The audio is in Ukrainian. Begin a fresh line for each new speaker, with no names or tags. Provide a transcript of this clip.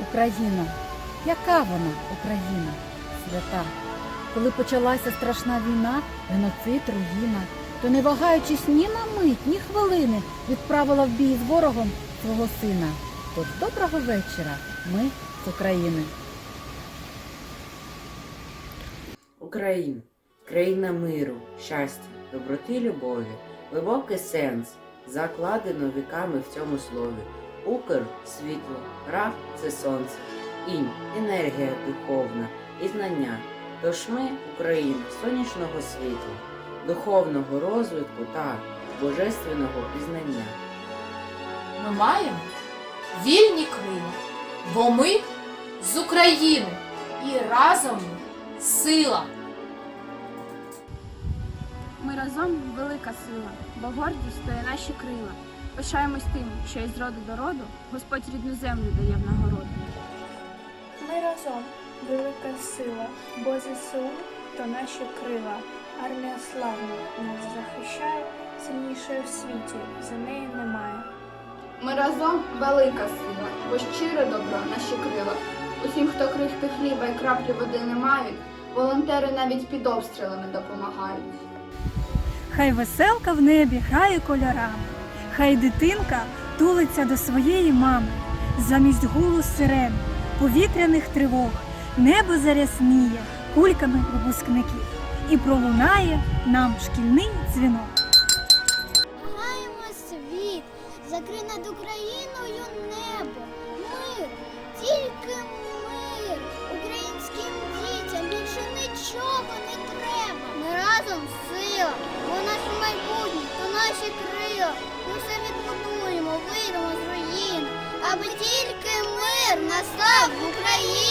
Україна, яка вона, Україна, свята? Коли почалася страшна війна, геноцид, руїна, то не вагаючись ні на мить, ні хвилини, відправила в бій з ворогом свого сина. Тож доброго вечора, ми з України.
Україна, країна миру, щастя, доброти любові, глибокий сенс, закладено віками в цьому слові. Укр світло, рав це сонце, інь енергія духовна і знання. Тож ми, Україна, сонячного світла, духовного розвитку та божественного пізнання.
Ми маємо вільні крила, бо ми з України і разом сила.
Ми разом велика сила, бо гордість то є наші крила. Пишаємось тим, що із роду до роду Господь рідну землю дає в нагороду.
Ми разом велика сила, бо ЗСУ то наші крила. Армія славна нас захищає, сильнішої в світі за неї немає.
Ми разом велика сила, бо щире добро наші крила. Усім, хто крихти хліба і краплі води не мають, волонтери навіть під обстрілами допомагають.
Хай веселка в небі грає кольорами, хай дитинка тулиться до своєї мами, замість гулу сирен, повітряних тривог, небо зарясніє кульками випускників. І пролунає нам шкільний дзвінок.
Гаємо світ, закри над Україною небо, аби тільки мир настав в Україні.